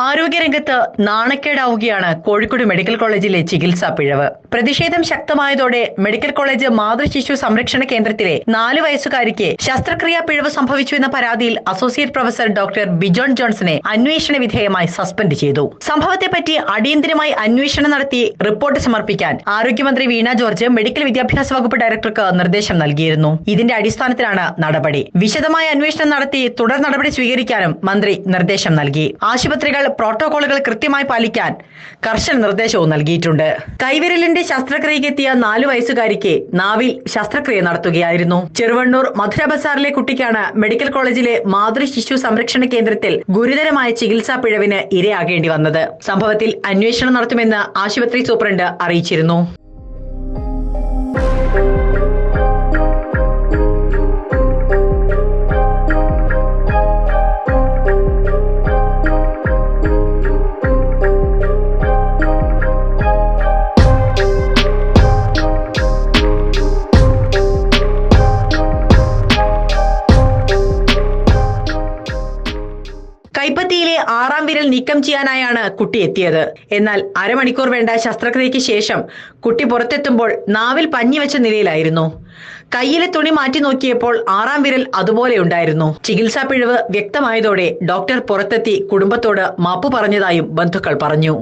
ആരോഗ്യരംഗത്ത് നാണക്കേടാവുകയാണ് കോഴിക്കോട് മെഡിക്കൽ കോളേജിലെ ചികിത്സാ പിഴവ്. പ്രതിഷേധം ശക്തമായതോടെ മെഡിക്കൽ കോളേജ് മാതൃശിശു സംരക്ഷണ കേന്ദ്രത്തിലെ നാല് വയസ്സുകാരിക്ക് ശസ്ത്രക്രിയാ പിഴവ് സംഭവിച്ചു എന്ന പരാതിയിൽ അസോസിയേറ്റ് പ്രൊഫസർ ഡോക്ടർ ബിജോൺ ജോൺസനെ അന്വേഷണ വിധേയമായി സസ്പെൻഡ് ചെയ്തു. സംഭവത്തെപ്പറ്റി അടിയന്തരമായി അന്വേഷണം നടത്തി റിപ്പോർട്ട് സമർപ്പിക്കാൻ ആരോഗ്യമന്ത്രി വീണ ജോർജ് മെഡിക്കൽ വിദ്യാഭ്യാസ വകുപ്പ് ഡയറക്ടർക്ക് നിർദ്ദേശം നൽകിയിരുന്നു. ഇതിന്റെ അടിസ്ഥാനത്തിലാണ് നടപടി. വിശദമായ അന്വേഷണം നടത്തി തുടർ നടപടി സ്വീകരിക്കാനും മന്ത്രി നിർദ്ദേശം നൽകി. ആശുപത്രികൾ പ്രോട്ടോകോളുകൾ കൃത്യമായി പാലിക്കാൻ കർശന നിർദ്ദേശവും നൽകിയിട്ടുണ്ട്. കൈവിരലിന്റെ ശസ്ത്രക്രിയക്കെത്തിയ നാലു വയസ്സുകാരിക്ക് നാവിൽ ശസ്ത്രക്രിയ നടത്തുകയായിരുന്നു. ചെറുവണ്ണൂർ മധുര ബസാറിലെ കുട്ടിക്കാണ് മെഡിക്കൽ കോളേജിലെ മാതൃ ശിശു സംരക്ഷണ കേന്ദ്രത്തിൽ ഗുരുതരമായ ചികിത്സാ പിഴവിന് ഇരയാകേണ്ടി വന്നത്. സംഭവത്തിൽ അന്വേഷണം നടത്തുമെന്ന് ആശുപത്രി സൂപ്രണ്ട് അറിയിച്ചിരുന്നു. കൈപ്പത്തിയിലെ ആറാം വിരൽ നീക്കം ചെയ്യാനായാണ് കുട്ടി എത്തിയത്. എന്നാൽ അരമണിക്കൂർ വേണ്ട ശസ്ത്രക്രിയയ്ക്ക് ശേഷം കുട്ടി പുറത്തെത്തുമ്പോൾ നാവിൽ പഞ്ഞി വെച്ച നിലയിലായിരുന്നു. കയ്യിലെ തുണി മാറ്റി നോക്കിയപ്പോൾ ആറാം വിരൽ അതുപോലെ ഉണ്ടായിരുന്നു. ചികിത്സാ പിഴവ് വ്യക്തമായതോടെ ഡോക്ടർ പുറത്തെത്തി കുടുംബത്തോട് മാപ്പു പറഞ്ഞതായും ബന്ധുക്കൾ പറഞ്ഞു.